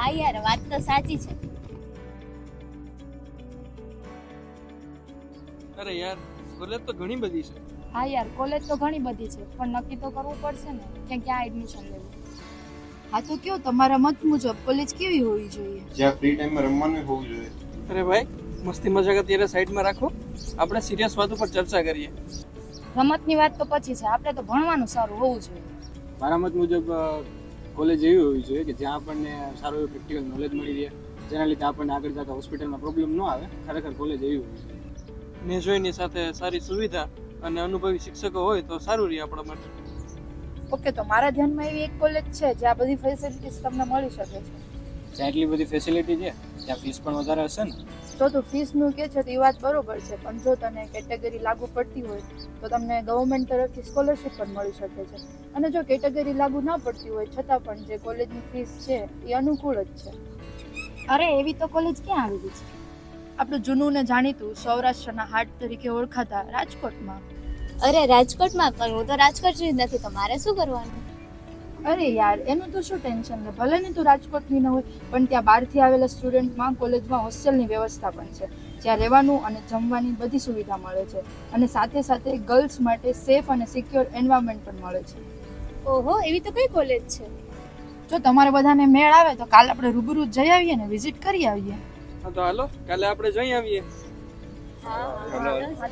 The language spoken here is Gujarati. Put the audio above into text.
હા યાર વાત તો સાચી છે. અરે યાર કોલેજ તો ઘણી બધી છે. હા યાર કોલેજ તો ઘણી બધી છે પણ નક્કી તો કરવું પડશે ને કે ક્યાં એડમિશન લેવું. હા તો કયો તમારા મત મુજબ કોલેજ કેવી હોવી જોઈએ? જ્યાં ફ્રી ટાઈમમાં રમવાનું હોવું જોઈએ. અરે ભાઈ મસ્તી મજાક અત્યારે સાઈડમાં રાખો. આપણે સિરિયસ વાત ઉપર ચર્ચા કરીએ. રમતની વાત તો પછી છે આપણે તો ભણવાનું સારું હોવું જોઈએ. મારા મત મુજબ કોલેજ એવી હોવી જોઈએ કે જ્યાં આપણને સારું એવું પ્રેક્ટિકલ નોલેજ મળી રહે. જેના લીધે આપણને આગળ જતા હોસ્પિટલમાં પ્રોબ્લેમ ન આવે. ખરેખર કોલેજ એવી હોવી જોઈએ. ને જોઈની સાથે સારી સુવિધા અને અનુભવી શિક્ષકો હોય તો સારું રહે આપણા માટે. ઓકે તો મારા ધ્યાનમાં એવી એક કોલેજ છે જ્યાં બધી ફેસિલિટીઝ તમને મળી શકે છે. જ્યાં એટલી બધી ફેસિલિટી છે? ત્યાં ફીસ પણ વધારે હશે ને? તો તું ફીસનું કે છે તો એ વાત બરોબર છે પણ જો તને કેટેગરી લાગુ પડતી હોય તો તમને ગવર્મેન્ટ તરફથી સ્કોલરશિપ પણ મળી શકે છે. અને જો કેટેગરી લાગુ ના પડતી હોય છતાં પણ જે કોલેજની ફીસ છે એ અનુકૂળ જ છે. અરે એવી તો કોલેજ ક્યાં આવેલી છે? આપણું જૂનું ને જાણીતું સૌરાષ્ટ્રના હાટ તરીકે ઓળખાતા રાજકોટમાં. અરે રાજકોટમાં પણ હું તો રાજકોટ જ નથી તો મારે શું કરવાનું? અરે યાર એનું તો શું ટેન્શન લે ભલે ને તું રાજકોટની ન હોય પણ ત્યાં બહારથી આવેલા સ્ટુડન્ટમાં કોલેજમાં હોસ્ટેલની વ્યવસ્થા પણ છે. જ્યાં રહેવાનું અને જમવાની બધી સુવિધા મળે છે. અને સાથે સાથે ગર્લ્સ માટે સેફ અને સિક્યોર એન્વાયરમેન્ટ પણ મળે છે. ઓહો એવી તો કઈ કોલેજ છે? જો તમારે બધાને મેળ આવે તો કાલ આપણે રૂબરૂ જઈ આવીએ ને વિઝિટ કરી આવીએ. હા તો હાલો કાલે આપણે જઈ આવીએ. હા હા